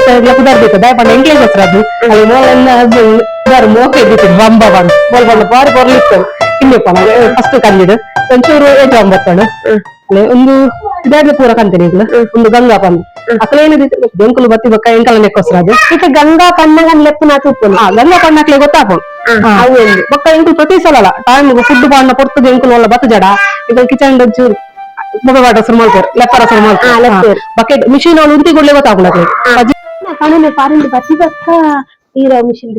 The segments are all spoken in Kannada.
ಪೆತ್ತ ಎಲ್ಲ ಕುದರ್ಬೇಕು ದಯಪಂಡ ಎಂಕ್ಲೆ ಗೊತ್ತರ ಅದು? ಅಲ್ಲಿ ಮೋಲೆಲ್ಲ ಅದು ಇದಾರು ಮೋಕ ಇದ್ದಿತ್ತು ರಂಬ ಬಂದು. ಬೋಲ್ ಬಂದು ಬಾರಿ ಬರ್ಲಿತ್ತು ಇನ್ನಿಪ್ಪ ಫಸ್ಟ್ ಕಂದಿಡು ಒಂಚೂರು ಏಜ್ ಒಂಬತ್ತಣ ಅಲ್ಲೇ ಒಂದು ಇದಾಡ್ಲೆ ಪೂರ ಕಂತಿನಿ ಈಗ ಒಂದು ಗಂಗಾ ಬಂದು ಅಕ್ಕಲ ಏನಿದೆ? ಬೆಂಕುಲು ಬತ್ತಿ ಬಕ್ಕ ಎಂಕಲ ನೆಕ್ಕೋಸ್ರ ಅದು. ಇತ್ತೆ ಗಂಗಾ ಪನ್ನಗನ್ ಲೆಪ್ಪು ನಾ ತುಪ್ಪುನು ಆ ಗಂಗಾ ಪಣ್ಣಕ್ಲೆ ಗೊತ್ತಾಪುಂಡು ಅವು ಎಂದು ಬೊಕ್ಕ ಎಂಕುಲು ಪ್ರತಿ ಸಲ ಟೈಮ್ ಫುಡ್ ಬಾಂಡ ಪೊರ್ತದ ಎಂಕುಲು ಒಲ್ಲ ಬತ್ತ ಜಡ. ಈಗ ಕಿಚನ್ ಚೂರು ಮುಗವಾಡ ಸುರು ಮಾಡ್ತಾರೆ ಲೆಪ್ಪರ ಸುರು ಆ, ಲೆಪ್ಪರ್. ಮಾಡ್ತಾರೆ ಬಕೆಟ್ ಮಿಷಿನ್ ಅವಳು ಉಂಟಿ ಕೊಡ್ಲೆ ಗೊತ್ತಾಗ್ಲಕ್ಕೆ ಕಣನೆ ಪಾರಿಂದ ಬತ್ತಿ ಬಕ್ಕ ನೀರ ಮಿಷಿನ್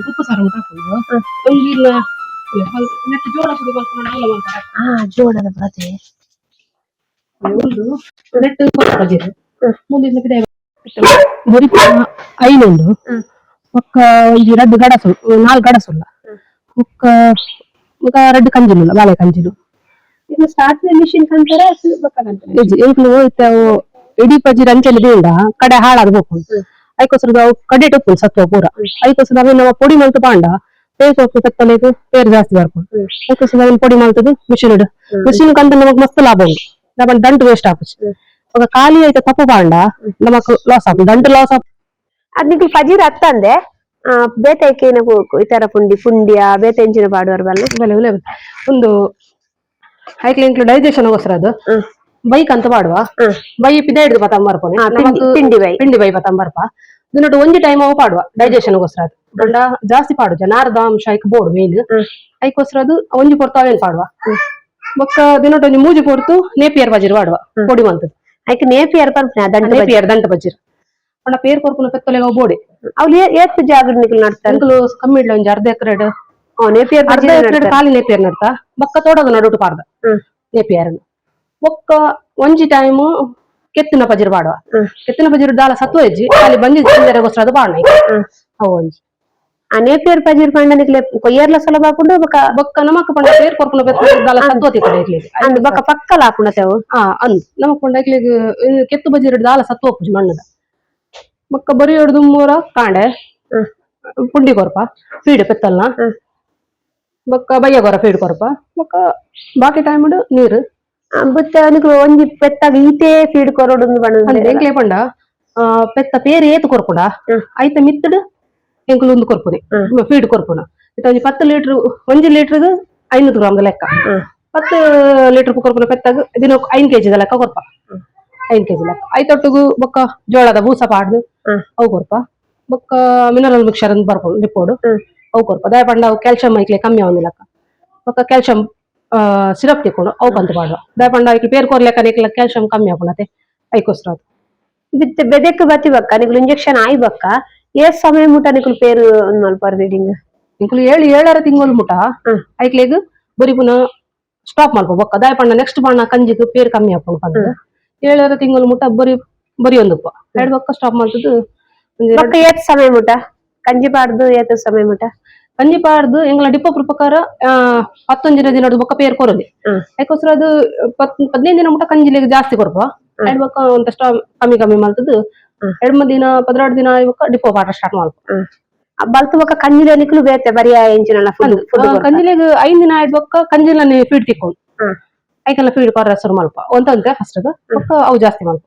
ಉಪ್ಪು ಸಾರು ಹಾಕೊಂಡು ಒಂದಿನ ನೆಟ್ಟು ಜೋಳ ಪುಡಿ ಮಾಡ್ಕೊಂಡು ಅಲ್ಲ ಮಾಡ್ತಾರೆ ಹಾ ಜೋಳದ ಬತ್ತೆ ಒಂದು ನೆಟ್ಟು ಬಜಿರು ಮುಂದಿನ ಪಿದೆ ಬರೀ ಐನೊಂದು ఒక రెడ్ గడ నాలుగు గడస్ ఉల్ల ఒక ఒక రెడ్ కంజీలు ఉల్ల ಬಾಳೆ ಕಂಜಿಲು ಇನ್ನು ಸ್ಟಾರ್ಟ್ ಮಿಷಿನ್ ಕಂತರ ಈಗಲೂ ಇಡೀ ಪಜ್ಜಿ ರಂಚಲ್ಲಿ ಬೇಡ ಕಡೆ ಹಾಳಾಗ್ಬೇಕು ಅದಕ್ಕೋಸ್ಕರ ಅವು ಕಡೆ ಟೊಪ್ಪು ಸತ್ವ ಪೂರ. ಅದಕ್ಕೋಸ್ಕರ ಅವು ನಾವು ಪೊಡಿ ಮಲ್ತು ಬಾಂಡ ಪೇರ್ ಹೋಗ್ತು ತಕ್ಕಲೇಕು ಪೇರ್ ಜಾಸ್ತಿ ಬರ್ಕೊಂಡು. ಅದಕ್ಕೋಸ್ಕರ ಅದನ್ನ ಪೊಡಿ ಮಲ್ತದು ಮಿಷಿನ್ ಇಡು. ಮಿಷಿನ್ ಕಂತ ನಮಗ್ ಮಸ್ತ್ ಲಾಭ ಉಂಟು. ನಮ್ಮ ದಂಟು ವೇಸ್ಟ್ ಆಪುಚ್ಚು ఒక ఖాళీ అయితే తప్పు బాండా నమకు లాస్ అవుతుంది దంట లాస్ అవుతుంది ಅದ್ ನಿಕ್ಲು ಫಜೀರ್ ಅತ್ತಂದೆ ಆ ಬೇತೈಕೆ ನಾವು ಇತರ ಪುಂಡಿ ಪುಂಡಿಯ ಬೇತ ಎಂಚಿನ ಪಾಡುವರ್ ಬಲ್ಲ ಬೆಲೆ ಬೆಲೆ ಒಂದು ಐಕ್ಲ ಇಂಕ್ಲು ಡೈಜೆಷನ್ ಗೋಸ್ಕರ ಅದು. ಬೈಕ್ ಅಂತ ಹ್ಮ್. ಬೈ ಪಿದ ಹಿಡಿದು ಪತಂ ಬರ್ಪೋನೆ ತಿಂಡಿ ಪಿಂಡಿ- ಬೈ. ಪಿಂಡಿ ಬೈ ಪತಂ ಬರ್ಪ ಇದನ್ನೊಟ್ಟು ಒಂಜಿ ಟೈಮ್ ಅವು ಪಾಡುವ ಡೈಜೆಷನ್ ಗೋಸ್ಕರ ಅದು. ದಂಡ ಜಾಸ್ತಿ ಪಾಡು ಜನಾರ್ದ ಅಂಶ ಐಕ್ ಬೋರ್ಡ್ ಮೇನ್ ಐಕೋಸ್ಕರ ಅದು ಒಂಜಿ ಪೊರ್ತಾವೇನ್ ಪಾಡುವ? ಬೊಕ್ಕ ದಿನೊಟ್ಟು ಒಂಜಿ ಮೂಜಿ ಪೊರ್ತು ನೇಪಿಯರ್ ಬಜಿರ್ ಪಾಡುವ ಪೊಡಿ ಮಂತದ್ದು. ಐಕ್ ನೇಪಿಯರ್ ದಂಡ ನೇಪಿಯರ್ ದಂಟ ಬಜಿರ್. ಅಣ್ಣ ಪೇರ್ ಕೊರ್ಪುನ ಪೆತ್ತೊಲೆಗ ಬೋಡಿ. ಅವ್ಲು ఏత్ జాగ్రత్త ಕಮ್ಮಿ ಇಡ್ಲ ಒಂಜಿ ಅರ್ಧ ಎಕರೆ ಆ ನೇಪಿಯರ್ ಅರ್ಧ ಎಕರೆ ಖಾಲಿ ನೇಪಿಯರ್ ನಡ್ತಾ. ಬೊಕ್ಕ ತೋಡದ ನಡುಟು ಪಾರ್ದ ಹ್ಮ್. ನೇಪಿಯರ್ ಬೊಕ್ಕ ಒಂಜಿ ಟೈಮ್ ಕೆತ್ತಿನ ಪಜಿರ್ ಪಾಡುವ. ಕೆತ್ತಿನ ಪಜಿರ್ ದಾಲ ಸತ್ವ ಹೆಜ್ಜಿ ಅಲ್ಲಿ ಬಂಜಿ ಗೋಸ್ಕರ ಅದು ಅವು ಒಂಜಿ. ಆ ನೇಪಿಯರ್ ಪಜಿರ್ ಪಂಡ ನಿಕ್ಲೆ ಕೊಯ್ಯರ್ಲ ಸಲ ಹಾಕೊಂಡು ಬೊಕ್ಕ ಬೊಕ್ಕ ನಮಕ್ ಪಂಡ ಪೇರ್ ಬೆತ್ತ ದಾಲ ಸತ್ವ ತಿಕ್ಕಡೆ ಇರ್ಲಿಕ್ಕೆ ಅಂದ್ ಬೊಕ್ಕ ಪಕ್ಕಲ ಹಾಕೊಂಡ ತೆವು ಹಾ ಅಂದ್. ನಮಕ್ ಪಂಡ ಇಕ್ಲಿಗ್ ಕೆತ್ತು ಬಜಿರ್ ದಾಲ ಸತ್ವ ಒಪ್ಪುಜಿ ಮಣ್ಣದ. ಬೊಕ್ಕ ಬರಿ ಹಿಡ್ದು ಮೂರ ಕಾಂಡೆ. ಪುಂಡಿ ಕೊರಪ ಫೀಡ್ ಪೆತ್ತಲ್ನ. ಮಕ್ಕ ಬಯ್ಯ ಕೊರ ಫೀಡ್ ಕೊರಪ. ಬೊಕ್ಕ ಬಾಕಿ ಟೈಮ್ ನೀರು. ಬುತ್ತ ನಿಕ್ಲು ಒಂಜಿ ಪೆತ್ತಾಗ ಈತೆ ಫೀಡ್ ಕೊರೋಡು ಬಣ್ಣ ಅಂದ್ರೆ ಎಂಕ್ಲೆ ಪಂಡ? ಪೆತ್ತ ಪೇರು ಏತು ಕೊರ್ಪುಡ. ಐತ ಮಿತ್ತಡು ಎಂಕ್ಲು ಒಂದು ಕೊರ್ಪುನಿ ಫೀಡ್ ಕೊರ್ಪುನ. ಇತ್ತ ಒಂಜಿ ಪತ್ತು ಲೀಟರ್ ಒಂಜಿ ಲೀಟರ್ಗ್ ಐನೂರು ಗ್ರಾಮ್ ಲೆಕ್ಕ. ಪತ್ತು ಲೀಟರ್ ಕೊರ್ಪುನ ಪೆತ್ತಾಗ ದಿನ ಐನ್ ಕೆಜಿ ಲೆಕ್ಕ ಕೊರ್ಪ. ಐನ್ ಕೆಜಿ ಲೆಕ್ಕ. ಐತೊಟ್ಟಿಗೂ ಬೊಕ್ಕ ಜೋಳದ ಬೂಸ ಪಾಡ್ದು ಅವು ಕೊರ್ಪ ಬೊಕ್ಕ ಮಿನರಲ್ ಮಿಕ್ಸರ್ ಅಂತ ಬರ್ಕೊಂಡು ರಿಪೋರ್ಡ್ ಅವು ಕೊರ್ಪ ದಯ ಪಂಡ ಅವು ಕ್ಯಾಲ್ಸಿಯಂ ಐಕ್ಲೆ ಕಮ್ಮಿ ಆವಂದಿ ಲೆಕ್ಕ ಬೊಕ್ಕ ಕ್ಯಾಲ್ಸಿಯಂ ಸಿರಪ್ ತಿಕ್ಕೊಂಡು ಅವು ಬಂದು ಮಾಡುವ ದಯ ಪಂಡ ಐಕ್ಲೆ ಪೇರ್ ಕೊರ್ಲೆಕ್ಕ ನಿಕ್ಲ ಕ್ಯಾಲ್ಸಿಯಂ ಕಮ್ಮಿ ಆಗುಣತೆ ಐಕೋಸ್ತ್ರ ಅದು. ಬಿತ್ತ ಬೆದೆಕ್ ಬತ್ತಿ ಬಕ್ಕ ನಿಕ್ಲು ಇಂಜೆಕ್ಷನ್ ಆಯ್ ಬಕ್ಕ ಏಸ್ ಸಮಯ ಮುಟ ನಿಕ್ಲು ಪೇರು ಮಲ್ಪ ರೀಡಿಂಗ್ ಇಂಕ್ಲು ಏಳು ಏಳರ ತಿಂಗಳು ಮುಟ. ಐಕ್ಲೆಗ್ ಬರಿ ಪುನಃ ಸ್ಟಾಪ್ ಮಾಡ್ಕೋ ಬೊಕ್ಕ ದಾಯ ಪಂಡ ನೆಕ್ಸ್ಟ್ ಬಣ್ಣ ಕಂಜಿಗ್ ಪೇರ್ ಕಮ್ಮಿ ಹಾಕೊಂಡು ಬಂದ ಏಳರ ತಿಂಗಳು ಮುಟ ಬರಿ ಬರಿ ಒಂದಪ್ಪ ಎರಡು ಪಕ್ಕ ಸ್ಟಾಪ್ ಮಾಡ್ತದ್ದು ಏತ್ ಸಮಯ ಮುಟ? ಕಂಜಿ ಪಾಡ್ದು ಏತ್ ಸಮಯ ಮುಟ? ಕಂಜಿ ಪಾಡ್ದು ಎಂಗ್ಲ ಡಿಪ್ಪ ಪ್ರಕಾರ ಆ, ದಿನ ದಿನ ಬೊಕ್ಕ ಪೇರ್ ಕೊರಲಿ. ಯಾಕೋಸ್ಕರ ಅದು ಪತ್ ಹದಿನೈದು ದಿನ ಮುಟ ಕಂಜಿಲಿಗೆ ಜಾಸ್ತಿ ಕೊಡಪ್ಪ ಎರಡು ಪಕ್ಕ ಒಂದಷ್ಟ ಕಮ್ಮಿ ಕಮ್ಮಿ ಮಾಡ್ತದ್ದು. ಎರಡು ಮೂರು ದಿನ ಪದ್ರಾಡು ದಿನ ಇವಕ್ಕ ಡಿಪೋ ಪಾಠ ಸ್ಟಾರ್ಟ್ ಮಾಡ್ಬೇಕು ಬಲ್ತು ಬಕ್ಕ ಕಂಜಿಲ ನಿಕ್ಲು ಬೇತೆ ಫುಡ್ ಐದು ಕಂಜಿಲಿಗ್ ಐದ್ ದಿನ ಆಯ್ತು ಬೊಕ್ಕ ಕಂಜಿಲನೆ ಫೀಡ್ ತಿಕ್ಕೊಂಡು. ಐಕೆಲ್ಲ ಫೀಡ್ ಕೊರ ಹೆಸರು ಮಲ್ಪ ಒಂತ ಅಂತೆ ಫಸ್ಟ್ ಬೊಕ್ಕ ಅವು ಜಾಸ್ತಿ ಮಲ್ಪ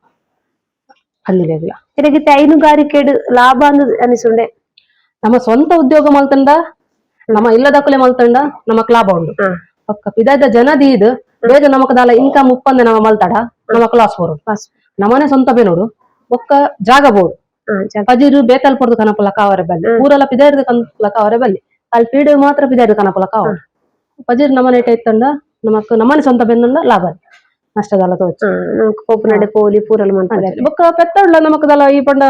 ಕಂಜಿಲಿಗ್ಲ ಇದಕ್ಕೆ ಹೈನುಗಾರಿಕೆಡ್ ಲಾಭ ಅಂದ್ ಅನಿಸುಂಡೆ ನಮ್ಮ ಸ್ವಂತ ಉದ್ಯೋಗ ಮಲ್ತಂಡ ನಮ್ಮ ಇಲ್ಲದಕ್ಕಲೆ ಮಲ್ತಂಡ ನಮಕ್ ಲಾಭ ಉಂಡು. ಪಕ್ಕ ಪಿದಾದ ಜನದಿ ಇದು ಬೇಗ ನಮಕ್ ದಾಲ ಇನ್ಕಮ್ ಉಪ್ಪಂದೆ ನಮ್ಮ ಮಲ್ತಾಡ ನಮಕ್ ಲಾಸ್ ಬರು ನಮ್ಮನೆ ಸ್ವಂತ ಬೇನೋಡು ಒಕ್ಕ ಜಾಗ ಬೋಡು. ಪಜಿರು ಬೇತಲ್ ಪಡ್ದು ಕನಪಲ ಕಾವರೆ ಬಲ್ಲಿ. ಊರೆಲ್ಲ ಪಿದಾರ್ದು ಕನಪಲ ಕಾವರೆ ಬಲ್ಲಿ. ಅಲ್ಲಿ ಪೀಡು ಮಾತ್ರ ಪಿದಾರ್ದು ಕನಪಲ ಕಾವ ಪಜಿರು ನಮ್ಮನೆ ಇಟ್ಟ ಇತ್ತಂಡ ನಮಕ್ ನಮ್ಮನೆ ಸ್ವಂತ ಬೆಂದಂಡ ಲಾಭ. ನಮ್ಕ್ ಪೋಪುನಡೆ ಪೋಲಿ ಪೂರಲ್ ಮಾಡ್ತಾರೆ ಬೊಕ್ಕ ಪೆತ್ತಡ್ಲ ನಮಕ್ ದಲ ಈ ಪಂಡ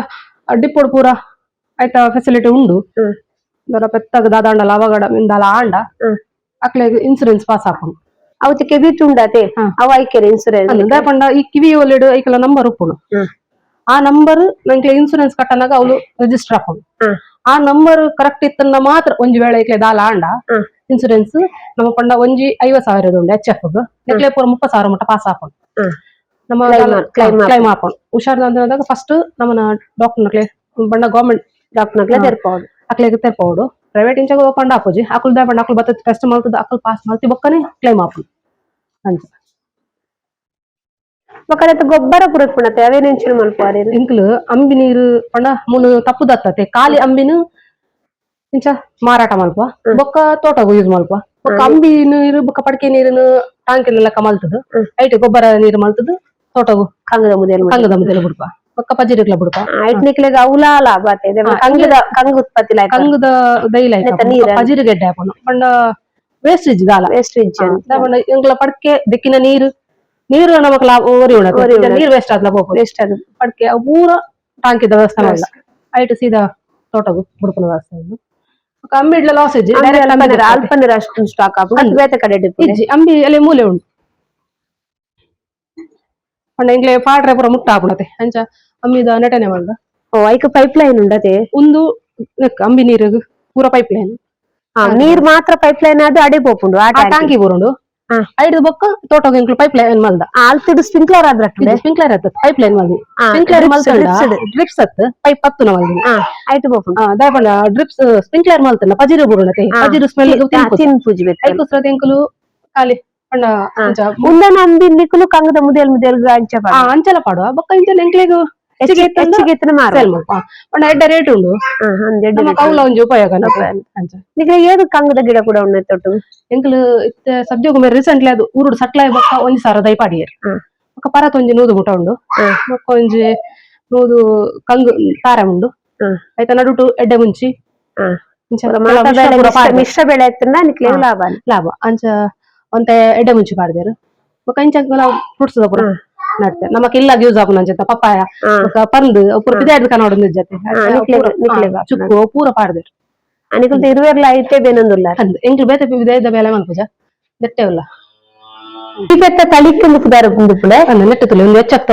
ಡಿಪ್ಪೋಡ್ ಪೂರ ಐತ ಫೆಸಿಲಿಟಿ ಉಂಡು. ಹ್ಮ್. ದರ ಪೆತ್ತಗ ದಾದಾಂಡ ಲಾವಗಡ ಮಿಂದಾಲ ಆಂಡ. ಹ್ಮ್. ಅಕ್ಲೆ ಇನ್ಸೂರೆನ್ಸ್ ಪಾಸ್ ಹಾಕೊಂಡು ಅವತ್ತಿಗೆ ಬಿಟ್ಟು ಉಂಡತೆ. ಅವ ಐಕೆರೆ ಇನ್ಸೂರೆನ್ಸ್ ಪಂಡ ಈ ಕಿವಿ ಒಲೆಡು ಐಕಲ ನಂಬರ್ ಉಪ್ಪುನು. ಆ ನಂಬರ್ ನಂಗೆ ಇನ್ಸೂರೆನ್ಸ್ ಕಟ್ಟನಾಗ ಅವಳು ರಿಜಿಸ್ಟರ್ ಹಾಕೊಂಡು ಆ ನಂಬರ್ ಕರೆಕ್ಟ್ ಇತ್ತಂದ ಮಾತ್ರ ಒಂಜಿ ವೇಳೆ ಐಕ್ಲೆ ದಾಲ ಆಂಡ. ಇನ್ಸೂರೆನ್ಸ್ ನಮ್ಮ ಪಂಡ ಒಂಜಿ ಐವತ್ ಸಾವಿರದ ಉಂಡು ಎಚ್ ಎಫ್ ಎಕ್ಲೆ ಪೂರ ಮುಪ್ಪ ಸಾವಿರ ಮಟ್ಟ ಪಾಸ್ ಹಾಕೊಂಡು. ನಮ್ಮ ಕ್ಲೈಮ್ ಹಾಕೊಂಡು. ಹುಷಾರ್ದಂದಾಗ ಫಸ್ಟ್ ನಮ್ಮನ ಡಾಕ್ಟರ್ ನಕ್ಲೆ ಪಂಡ ಗೌರ್ಮೆಂಟ್ ಡಾಕ್ಟರ್ನಕ್ಲೆ ತೆರ್ಪೌಡು ಅಕ್ಲೆಗೆ ತೆರ್ಪೋಡು ಪ್ರೈವೇಟ್ ಇಂಚಾಗ ಓಪನ್ ಹಾಕೋಜಿ. ದಾಯ ದಾಪಂಡ ಅಕಲ್ ಬತ್ತ ಟೆಸ್ಟ್ ಮಾಡ್ತದ ಅಕಲ್ ಪಾಸ್ ಮಾಡ್ತಿ ಬೊಕ್ಕನೆ ಕ್ಲೈಮ್ ಆಪುಂಡು ಅಂಚ ಬೊಕ್ಕ ಗೊಬ್ಬರ ಪುರತ್ ಪುಣತೆ ಅವೇನು ಇಂಚಿನ ಮಲ್ಪುವಾರಿ ಇಂಕ್ಲು ಅಂಬಿ ನೀರು ಪಂಡ ಮುನು ತಪ್ಪು ದತ್ತತೆ ಖಾಲಿ ಅಂಬಿನು ಇಂಚ ಮಾರಾಟ ಮಲ್ಪ ಬೊಕ್ಕ ತೋಟಗೂ ಯೂಸ್ ಮಲ್ಪ ಬೊಕ್ಕ ಅಂಬಿ ನೀರು ಬೊಕ್ಕ ಪಡಕೆ ನೀರಿನ ಟಾಂಕಿನ ಲೆಕ್ಕ ಮಲ್ತದ. ಐಟ್ ಗೊಬ್ಬರ ನೀರು ಮಲ್ತದ. ತೋಟಗು ಕಂಗದ ಮುದೇಲ್ ಕಂಗದ ಮುದ್ದೆಲ್ಲ ಬಿಡ್ಪ ಬೊಕ್ಕ ಪಜಿರಿಕ್ಲ ಬಿಡ್ಪ ಐಟ್ ನಿಕ್ಲೆಗ್ ಅವಲ ಲಾಭ ಆತೈತೆ ಕಂಗದ ಕಂಗ ಉತ್ಪತ್ತಿ ಕಂಗದ ದೈಲ? ಪಜಿರಿ ಗೆಡ್ಡೆ ಹಾಕೋಣ ಪಂಡ ವೇಸ್ಟೇಜ್ ಗಾಲ. ವೇಸ್ಟೇಜ್ ಎಂಕ್ಲ ಪಡಕೆ ದಿಕ್ಕಿನ ನೀರು. ನೀರು ನಮಕ್ ಲಾಭ ಒರಿ ಉಣತೆ ನೀರು ವೇಸ್ಟ್ ಆದ್ಲ ಹೋಗ್ಬೋದು. ವೇಸ್ಟ್ ಅದು ಪಡಕೆ ಪೂರ ಟಾಂಕಿದ ವ್ಯವಸ್ಥೆ ಮಾಡಲ್ಲ. ಐಟ್ ಸೀದಾ ತೋಟಗು ಬುಡ್ಪುನ ವ್ಯವಸ್ಥೆ ಉಂಡು ಬೊಕ್ಕ ಅಂಬಿ ಇಡ್ಲ ಲಾಸ್ ಇಜ್ಜಿ direct ಅಂಬಿ ಅಲ್ಪನೀರ ದೆಪ್ಪೆ. ಅಲ್ಪನೀರ ಅಷ್ಟು ಸ್ಟಾಕ್ ಆಪು ಅಂದ್. ಬೇತೆ ಕಡೆ ಡಿಪು ಇಜ್ಜಿ ಅಂಬಿ ಅಲ್ಲಿ ಮೂಲೆ ಉಂಟು ಪಂಡ ಇಂಗ್ಲೆ ಪಾಡ್ರೆ ಪೂರ ಮುಟ್ಟ ಹಾಪುಣತೆ ಅಂಚ ಅಂಬಿದ ನೆಟನೆ ಮಾಡ್ದ ಓ ಐಕ ಪೈಪ್ ಲೈನ್ ಉಂಡತೆ ಒಂದು ನೆಕ್ ಅಂಬಿ ನೀರು ಪೂರ ಪೈಪ್ ಲೈನ್ ಹಾ ನೀರ್ ಮಾತ್ರ ಪೈಪ್ ಲೈನ್ ಅದು ಅಡಿ ಪೋಪುಂಡು ಆ ಆ ಟ್ಯಾಂಕ್ ಟಾಂಕಿ ಬರೋಂಡು ಹಾ. ಐದು ಬೊಕ್ಕ ತೋಟಗ ಇಂಕ್ಲು ಪೈಪ್ ಲೈನ್ ಮಲ್ದ ಆಲ್ತಿಡು ಸ್ಪ್ರಿಂಕ್ಲರ್ ಆದ್ರೆ ಸ್ಪ್ರಿಂಕ್ಲರ್ ಆತತ್ ಪೈಪ್ ಲೈನ್ ಮಲ್ದಿ ಹಾ, ಸ್ಪ್ರಿಂಕ್ಲರ್ drips, ಮಲ್ತಂಡ drips ಇಡು. ಡ್ರಿಪ್ಸ್ ಅತ್ ಪೈಪ್ ಪತ್ತುನ ಮಲ್ದಿ ಹಾ ಐಟು ಪೋಪುಂಡು ಆ ದಾಯಪಂಡ ಡ್ರಿಪ್ಸ್ ಸ್ಪ್ರಿಂಕ್ಲರ್ ಮಲ್ತಂಡ ಪಜಿರು ಬುರುಣತೆ ಪಜಿರು ಸ್ಮೆಲ್ ತಿನ್ ಪೂಜಿ ಬೇತೆ ಐದು ಕುಸ್ರದ ಇಂಕುಲು ಖಾಲಿ ಪಂಡ ಅಂಚ ಮುಂದನ ಅಂಬಿನ್ಲಿಕ್ಕಲು ಕಂಗದ ಮುದೇಲ್ ಮುದೇಲ್ ಅಂಚ ಆ ಅಂಚಲ ಪಾಡುವ ಬೊಕ್ಕ ಇಂಚಲ ಎಂಕ್ಲೆಗ್ ಎಡ್ಡ ರೇಟ್ ಉಂಡು ಹಾ. ಹಂದೆಡ್ಡೆ ನಮ್ಮ ಕೌಲ ಒಂಜಿ ಉಪಯೋಗ ಅಂಚ ನಿಕ್ಲೆ ಏದು ಕಂಗದ ಗಿಡ ಕೂಡ ಉಣ್ಣೆ ತೊಟ್ಟು ಎಂಕುಲು ಇತ್ತೆ ಸದ್ಯಗು ಮೇರೆ ರೀಸೆಂಟ್ಲಿ ಅದು ಊರುಡು ಸಟ್ಲಾಯ್ ಬೊಕ್ಕ ಒಂಜಿ ನೂದು ಮುಟ ಉಂಡು. ಬೊಕ್ಕ ಒಂಜಿ ನೂದು ಕಂಗು ತಾರ ಉಂಡು. ಐತ ನಡುಟು ಎಡ್ಡೆ ಮುಂಚಿ. ಮಿಶ್ರ ಬೆಳೆ ಲಾಭ ಲಾಭ. ಅಂಚ ಒಂತೆ ಎಡ್ಡೆ ಮುಂಚಿ ಪಾಡ್ದೇರು ಬೊಕ್ಕ ಇಂಚ ಫ್ರೂಟ್ಸ್ ಪೂರ. ನಡ್ತೆ ನಮಕ್ ಇಲ್ಲ ಯೂಸ್ ಆಪುನ ಅಂಚ ಪಪ್ಪಾಯ ಹಾ. ಬೊಕ್ಕ ಪರ್ದು ಪೂರ ಪಿದಾಯ್ದ ಕನ್ನಡ ನಿಜ್ಜತೆ ನಿಕ್ಲೆಗ್- ನಿಕ್ಲೆಗ್ ಆಪುನ. ಚುಕ್ಕು ಪೂರ ಪಾಡ್ದೇರು ಅನಿಕುಲ್ತ ಇರುವೆರ್ಲ ಐತೆ ಬೇನೊಂದುಲ್ಲ ಅಂದ್ ಎಂಕ್ಲು ಬೇತೆ ವಿಧೇಯದ ಬೇಲೆ ಮಲ್ಪುಜ ದೆಟ್ಟೆ ಉಲ್ಲ ಬೆತ್ತ ತಳಿಕ್ಕಂದು ಪುದಾರ ಪುಂಡು ಪುಳೆ ಅಂದ್ ನೆಟ್ಟುತ್ತಲೆ ಒಂದು ಹೆಚ್ಚಾಗ್ತ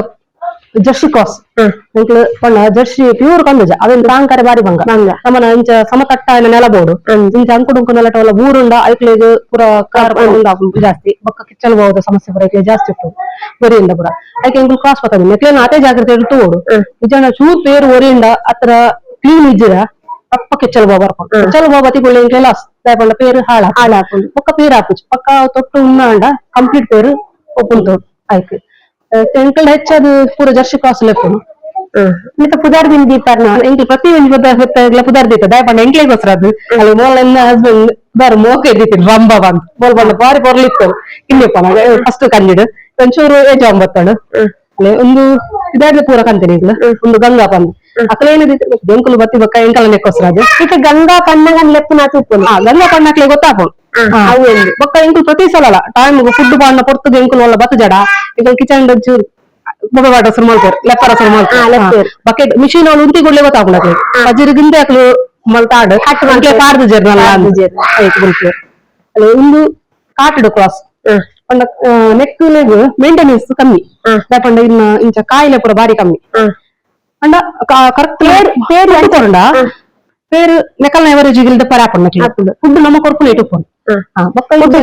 ಜರ್ಸಿ ಕ್ರಾಸ್ ಎಂಕ್ಲು ಪಣ್ಣ ಜರ್ಸಿ ಪ್ಯೂರ್ ಕಂದುಜ ಅವೆನ್ ತಾಂಕರೆ ಬಾರಿ ಬಂಗ ನಮ್ಮನ ಇಂಚ ಸಮತಟ್ಟ ನೆಲ ಬೋಡು ಇಂಚ ಅಂಕುಡುಂಕು ನೆಲಟ ಒಲ್ಲ ಊರುಂಡ ಐಕ್ಲೆಗ್ ಪೂರ ಕಾರ್ ಉಂಡ ಜಾಸ್ತಿ ಬೊಕ್ಕ ಕಿಚ್ಚಲ್ ಬೋದ ಸಮಸ್ಯೆ ಪೂರ ಐಕ್ಲೆ ಜಾಸ್ತಿ ಉಂಟು ಒರಿಯಿಂದ ಪೂರ ಐಕೆ ಎಂಕ್ಲು ಕ್ರಾಸ್ ಪತ್ತದ ನೆಕ್ಲೆನ ಆತೆ ಜಾಗ್ರತೆ ಇಟ್ಟು ಓಡು ನಿಜಾನ ಚೂರ್ ಪೇರು ಒರಿಯಿಂದ ಅತ್ರ ಕ್ಲೀನ್ ಇಜ್ಜಿರ ಅಪ್ಪ ಕಿಚ್ಚಲ್ ಬೋ ಬರ್ಕೊಂಡು ಕಿಚ್ಚಲ್ ಬೋ ಬತಿಕೊಳ್ಳಿ ಎಂಕ್ಲೆ ಲಾಸ್ ದಾಯಪಂಡ ಪೇರು ಹಾಳ ಹಾಳ ಹಾಕೊಂಡು ಪಕ್ಕ ಪೇರು ಹಾಕುಚ್ ಪಕ್ಕ ತೊಟ್ಟು ಉಣ್ಣಾಂಡ ಕಂಪ್ಲೀಟ್ ಪೇರು ಒಪ್ಪುಂಟು ಆಯ್ತು ಎಂಕಲ್ ಹೆಚ್ಚದು ಪೂರ ಜರ್ಸಿ ಕ್ರಾಸ್ ಲೆಪ್ಪುನು ಮಿತ ಪುದಾರ್ ದಿನ ದೀಪಾರ್ ಎಂಕ್ಲು ಪ್ರತಿ ಒಂದು ಪದ ಹೊತ್ತ ಪುದಾರ್ ದೀಪ ದಾಯಪಂಡ ಎಂಕ್ಲೆಗೋಸ್ಕರ ಅದು. ಅಲ್ಲಿ ಮೋಲ್ ಎಲ್ಲ ಹಸ್ಬೆಂಡ್ ಬಾರು ಮೋಕೆ ಇದ್ದಿತ್ತು ರಂಬ ಬಂದ್ ಬೋಲ್ ಬಂದ ಬಾರಿ ಪೊರ್ಲಿತ್ತು ಇನ್ನಿಪ್ಪನ ಫಸ್ಟ್ ಕಂದಿಡು ಒಂಚೂರು ಏಜ್ ಒಂಬತ್ತಳು ಒಂದು ಇದಾಡ್ಲೆ ಪೂರ ಕಂತೀನಿ ಈಗ್ಲ. ಒಂದು ಗಂಗಾ ಬಂದು ಅಕಲೇನಿದೆ ಎಂಕುಲು ಬತ್ತಿ ಬಕ್ಕ ಎಂಕಲ ನೆಕ್ಕೋಸ್ಕರ ಅದು. ಈಗ ಗಂಗಾ ಪಣ್ಣಗ ಲೆಪ್ಪನ ತೂಪುನು ಗಂಗಾ ಪಣ್ಣಕ್ಲೆ ಗೊತ್ತಾಪು ಅವು ಎಂದು ಬೊಕ್ಕ ಎಂಕುಲು ಪ್ರತಿ ಸಲ ಟೈಮ್ ಫುಡ್ ಬಾಂಡ ಪೊರ್ತದ ಎಂಕುಲು ಒಲ್ಲ ಬತ್ತು ಜಡ ಈಗ ಕಿಚನ್ ಚೂರು ಮೊಬೈಲ್ ವಾಟರ್ ಸುರು ಮಾಡ್ತಾರೆ ಲೆಪ್ಪರ ಸುರು ಮಾಡ್ತಾರೆ ಬಕೆಟ್ ಮಿಷಿನ್ ಅವ್ನು ಉಂಟಿ ಕೊಡ್ಲೆ ಗೊತ್ತಾಗ್ಲಕ್ಕೆ ಅಜಿರಿಗಿಂದ ಅಕ್ಲು ಮಲ್ತಾಡ್ ಅಂಕ್ಲೆ ಪಾರ್ದು ಜರ್ನಲ್ಲ ಆಯ್ತು ಗುಲ್ಕೆ ಅಲ್ಲಿ ಒಂದು ಕಾಟಡು ಕ್ರಾಸ್ ಪಂಡ ನೆಕ್ ಮೇಂಟೆನೆನ್ಸ್ ಕಮ್ಮಿ ಪಂಡ ಇನ್ನ ಇಂಚ ಕಾಯಿಲೆ ಪೂರ ಬಾರಿ ಕಮ್ಮಿ ಅಂಡ ಕರೆಕ್ಟ್ ಪೇರು ಎಂಟೊಂಡ ಪೇರು ನೆಕಲ್ನ ಎವರೇಜ್ ಗಿಲ್ದ ಪರ ಹಾಪಣ್ಣ ಫುಡ್ ನಮ್ಮ ಕೊರ್ಪುನ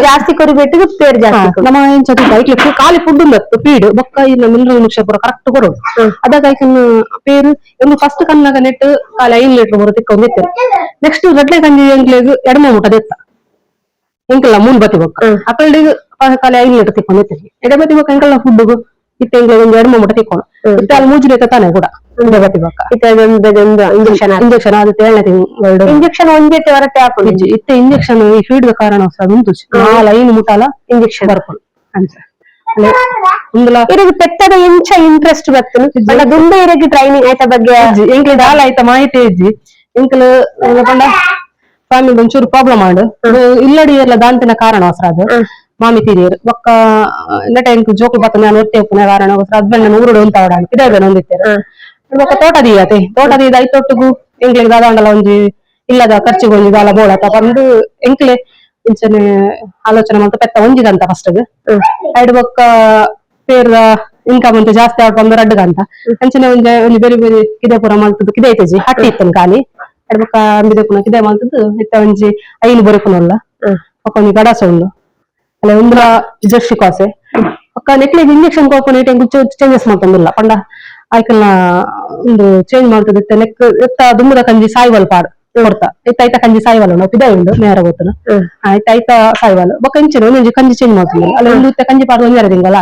ಜಾಸ್ತಿ ಕೊರಿ ಬೆಟ್ಟಿಗೆ ಪೇರ್ ಜಾಸ್ತಿ ಕೊಡು. ನಮ್ಮ ಏನ್ ಚತು ಐಕ್ಲಿಕ್ಕೆ ಖಾಲಿ ಫುಡ್ ಉಂದತ್ತು ಫೀಡ್ ಬೊಕ್ಕ ಇಲ್ಲ ಮಿನರಲ್ ಮಿಕ್ಸ್ ಪೂರ ಕರೆಕ್ಟ್ ಕೊಡು. ಅದಾಗ ಐಕನ್ ಪೇರು ಒಂದು ಫಸ್ಟ್ ಕನ್ನಾಗ ನೆಟ್ ಖಾಲಿ ಐದು ಲೀಟರ್ ಬರೋ ತಿಕ್ಕ ಒಂದು ನೆಕ್ಸ್ಟ್ ಗಡ್ಲೆ ಕಂಜಿ ಎಂಕ್ಲೆಗ್ ಎಡಮೆ ಊಟ ಎತ್ತ ಎಂಕಲ್ಲ ಮೂನ್ ಬತ್ತಿ ಬೊಕ್ಕ. ಅಕಲ್ಡಿಗ್ ಖಾಲಿ ಐದು ಲೀಟರ್ ತಿಕ್ಕೊಂಡು ಎತ್ತಿರಿ. ಎಡಬತ್ತಿ ಬೊಕ್ಕ ಎಂಕಲ್ಲ ಫುಡ್ ಇತ್ತ ಎಂಕ್ಲೆಗ್ ಒಂದು ಎಡಮೆ ಊಟ ತಿಕ್ಕೊಂಡು ಇತ್ತ ಅಲ್ಲಿ ಮೂಜಿನ ತಾನೆ ಕೂಡ. ಇಂಜೆಕ್ಷನ್ ಇಂಜೆಕ್ಷನ್ ಅದು ತಿಂಗಳು ಇಂಜೆಕ್ಷನ್ ಒಂದೇತೆ ಹೊರಟೆ ಹಾಕೊಂಡು ಇತ್ತ ಇಂಜೆಕ್ಷನ್ ಈ ಫೀಡ್ ಕಾರಣ ಉಂಟು ನಾಲ್ ಲೈನ್ ಮುಟ್ಟಾಲ ಇಂಜೆಕ್ಷನ್ ಬರ್ಕೊಂಡು ಒಂದಲ ಇರಗ್ ಪೆತ್ತದ ಇಂಚ ಇಂಟ್ರೆಸ್ಟ್ ಬರ್ತನು ಅಲ್ಲ ದುಂಡೆ ಇರಗಿ ಟ್ರೈನಿಂಗ್ ಆಯ್ತ ಬಗ್ಗೆ? ಇಜ್ಜಿ ಎಂಕ್ಲೆ ದಾಲ ಆಯ್ತ ಮಾಹಿತಿ ಇಜ್ಜಿ ಎಂಕ್ಲು ಪಂಡ ಫ್ಯಾಮಿಲಿ ಒಂಚೂರು ಪ್ರಾಬ್ಲಮ್ ಮಾಡು. ಇಲ್ಲಡಿ ಎಲ್ಲ ದಾಂತಿನ ಕಾರಣ ಅವಸರ ಅದು. ಮಾಮಿ ತೀರಿಯರು ಬೊಕ್ಕ ನೆಟ ಟೈಮ್ ಜೋಕು ಬತ್ತ ನಾನು ಒತ್ತೆ ಕಾರಣ ಹೊಸ ಹಸ್ಬೆಂಡ್ ನಾನು ಊರುಡು ಅಂತ ಇದೆ ಇದಾವೆ ನೊಂದಿತ್ತೇರು. ಬೊಕ್ಕ ತೋಟ ದೀಯತೆ ತೋಟ ದೀದ ಐತೊಟ್ಟಿಗೂ ಎಂಕ್ಲೆಗ್ ದಾದಾಂಡಲ ಒಂಜಿ ಇಲ್ಲದ ಖರ್ಚಿಗೆ ಒಂಜಿ ದಾಲ ಬೋಳತ ಬಂದು ಎಂಕ್ಲೆ ಇಂಚನೆ ಆಲೋಚನೆ ಮಾಡ್ತಾ ಪೆತ್ತ ಒಂಜಿದಂತ ಫಸ್ಟ್ ಐಡ್ ಬೊಕ್ಕ ಪೇರ್ ಇನ್ಕಮ್ ಅಂತ ಜಾಸ್ತಿ ಆಡ್ ಬಂದು ರಡ್ಗಂತ ಅಂಚನೆ ಒಂಜಿ ಒಂಜಿ ಬೇರೆ ಬೇರೆ ಕಿದೆ ಪೂರ ಮಾಡ್ತದ್ದು ಕಿದೆ ಐತೆಜಿ ಹಟ್ಟಿ ಇತ್ತನ್ ಖಾಲಿ. ಐಡ್ ಬೊಕ್ಕ ಅಂಬಿದೆ ಪುನ ಕಿದೆ ಮಾಡ್ತದ್ದು ಇತ್ತ ಒಂಜಿ ಐನು ಬರುಪುನಲ್ಲ ಬೊಕ್ಕ ಒಂಜಿ ಗಡಸ ಉಂಡು ಅಲ್ಲ ಒಂದ್ರ ಜರ್ಸಿ ಕಾಸೆ ಬೊಕ್ಕ ನೆಕ್ಲೆಗ್ ಇಂಜೆಕ್ಷನ್ ಕೋಪನ್ ಇಟ್ಟು ಚೇಂಜಸ್ ಮಾಡ್ತಂದಿಲ್ಲ. ಪಂಡ ಆಯ್ಕಲ್ನ ಒಂದು ಚೇಂಜ್ ಮಾಡ್ತದೆ ನೆಕ್ ಎತ್ತ ದುಮ್ಮದ ಕಂಜಿ ಸಾಯಿವಲ್ ಪಾಡ್ ಕೊಡ್ತಾ. ಇತ್ತ ಐತ ಕಂಜಿ ಸಾಯಿವಲ್ಲ ನಾವು ಪಿದ ಉಂಡು ನೇರ ಗೊತ್ತನ. ಆಯ್ತ ಐತ ಸಾಯಿವಲ್. ಬೊಕ್ಕ ಇಂಚಿನ ಒಂಜಿ ಕಂಜಿ ಚೇಂಜ್ ಮಾಡ್ತೀನಿ ಅಲ್ಲ ಒಂದು ಇತ್ತ ಕಂಜಿ ಪಾಡ್ ಒಂಜರ ತಿಂಗಳ?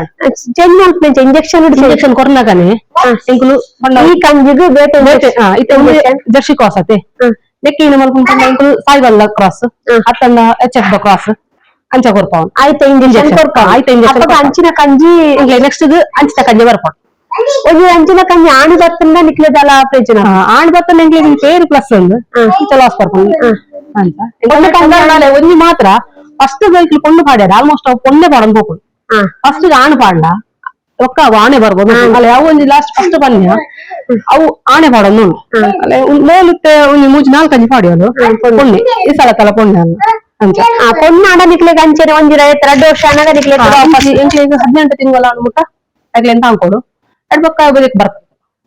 ಚೇಂಜ್ ಮಾಡ್ತೀನಿ ಇಂಜೆಕ್ಷನ್ ಇಂಜೆಕ್ಷನ್ ಕೊರ್ನಾಗನೆ ಎಂಕುಲು ಈ ಕಂಜಿಗೂ ಬೇಟೆ ಹಾ ಇತ್ತ ಒಂದು ಜರ್ಸಿ ಕ್ರಾಸ್ ಅತೆ ಹ್ಮ್. ಲೆಕ್ಕಿನ ಮಾಡ್ಕೊಂಡು ಇಂಕುಲು ಸಾಯಿವಲ್ಲ ಕ್ರಾಸ್ ಅತ್ತಂದ ಎಚ್ ಎಫ್ ಕ್ರಾಸ್ ಅಂಚ ಕೊರ್ಪಾವ್ ಆಯ್ತ ಇಂಜೆಕ್ಷನ್ ಕೊರ್ಪಾವ್ ಆಯ್ತ ಇಂಜೆಕ್ಷನ್ ಅಂಚಿನ ಕಂಜಿ ನೆಕ್ಸ್ಟ್ ಅಂಚಿನ ಕಂಜಿ ಬರ್ಪಾವ್ ಒಂದು ಅಂಚಿನ ಕಂಜಿ ಆಣಿ ಬತ್ತಂದ ನಿಕ್ಲೆದಲ್ಲ ಪ್ರಯೋಜನ ಆಣ್ ಬತ್ತ ಎಂಕ್ಲೆ ಪೇರು ಪ್ಲಸ್ ಒಂದು ಲಾಸ್ ಬರ್ಕೊಂಡು ಅಂತ ಎಂಕಲ್ನ ಕಂದಾಲೆ ಒಂಜಿ ಮಾತ್ರ ಫಸ್ಟ್ ಬೈಕ್ ಪೊಣ್ಣು ಪಾಡ್ಯಾರ ಆಲ್ಮೋಸ್ಟ್ ಅವು ಪೊಣ್ಣೆ ಪಾಡನ್ ಹೋಗುದು ಹಾ ಫಸ್ಟ್ ಆಣ್ ಪಾಂಡ ಒಕ್ಕ ಅವು ಆಣೆ ಬರ್ಬೋದು ಅಲ್ಲ ಯಾವ ಒಂಜಿ ಲಾಸ್ಟ್ ಫಸ್ಟ್ ಬನ್ಯ ಅವು ಆಣೆ ಪಾಡೋದು ಅಲ್ಲ ಮೇಲಿತ್ತೆ ಒಂಜಿ ಮೂಜಿ ನಾಲ್ಕು ಅಂಜಿ ಪಾಡಿಯೋದು ಪೊಣ್ಣೆ ಈ ಸಲ ತಲ ಪೊಣ್ಣೆ ಅಲ್ಲ ಅಂಚ ಆ ಪೊಣ್ಣಾಡ ನಿಕ್ಲೆ ಅಂಚನೆ ಒಂಜಿ ರೈತ ಎರಡು ವರ್ಷ ಅನ್ನಗ ನಿಕ್ಲೆ ಎಂಕ್ಲೆ ಈಗ ಹದಿನೆಂಟು ತಿಂಗಳ ಅನ್ಬಿಟ್ಟ ಆಗ್ಲಿ ಅಂತ ಅನ್ಕೊಡು ಅಡ್ ಬೊಕ್ಕ ಬದಕ್ ಬರ್ತದೆ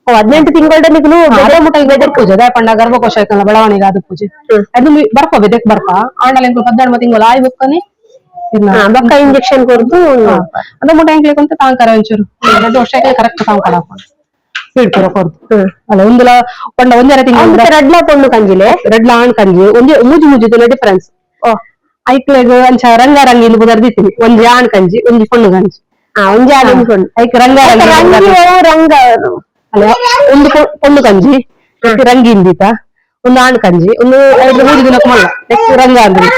ಹದಿನೆಂಟು ತಿಂಗಳಿಗೂ ಮುಟ್ಟ ಈಗ ಬೆದಕ್ ಪೂಜೆ. ಅದೇ ಪಂಡ ಗರ್ಭಕೋಶ ಐತಲ್ಲ ಬೆಳವಣಿಗೆ ಅದು ಪೂಜೆ. ಅದು ಬರ್ಪ ಬೆದಕ್ ಬರ್ಪ ಆಂಡಲ್ ಎಂಕ್ಲು ಹದಿನೆಂಟು ತಿಂಗಳು ಆಯ್ ಬಕ್ಕನೆ ಬಕ್ಕ ಇಂಜೆಕ್ಷನ್ ಕೊಡ್ದು ಅದು ಮುಟ್ಟ ಎಂಕ್ಲೆ ಕೊಂತ ತಾಂಕರ ಒಂಚೂರು. ಎರಡು ವರ್ಷ ಕರೆಕ್ಟ್ ತಾಂಕರ ಸ್ಪೀಡ್ ಪೂರ ಕೊಡ್ತು ಅಲ್ಲ ಒಂದುಲ ಪಂಡ ಒಂದರ ತಿಂಗಳು ರಡ್ಲ ಪೊಣ್ಣು ಕಂಜಿಲೆ ರೆಡ್ ಆಣ್ ಕಂಜಿ ಒಂದೇ ಮೂಜಿ ಮೂಜಿದಲ್ಲ ಡಿಫರೆನ್ಸ್ ಐಕ್ಲೆಗ್ ಅಂಚ ರಂಗ ರಂಗಿಂದು ಬುದರ್ದಿತ್ತೀನಿ ಒಂಜಿ ಆಣ್ ಕಂಜಿ ಒಂಜಿ ಪೊಣ್ಣು ಕಂಜಿ. ಆ ಒಂಜಿ ಆಡಿನ ಪೊಣ್ಣು ಐಕ್ ರಂಗ ರಂಗಿ ರಂಗಿ ರಂಗ ಅಲ್ಲ ಒಂದು ಪೊ- ಪೊಣ್ಣು ಕಂಜಿ ನೆಕ್ಸ್ಟ್ ರಂಗಿ ಇಂದಿತ ಒಂದು ಆಣ್ ಕಂಜಿ ಒಂದು ಎರಡು ಮೂರು ದಿನಕ್ಕೆ ಮಲ್ಲ ನೆಕ್ಸ್ಟ್ ರಂಗ ಅಂದ್ರಿ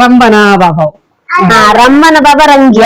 ರಂಬನ ಬಾಬಾವು ಆ ರಮ್ಮನ ಬಾಬಾ ರಂಗಿ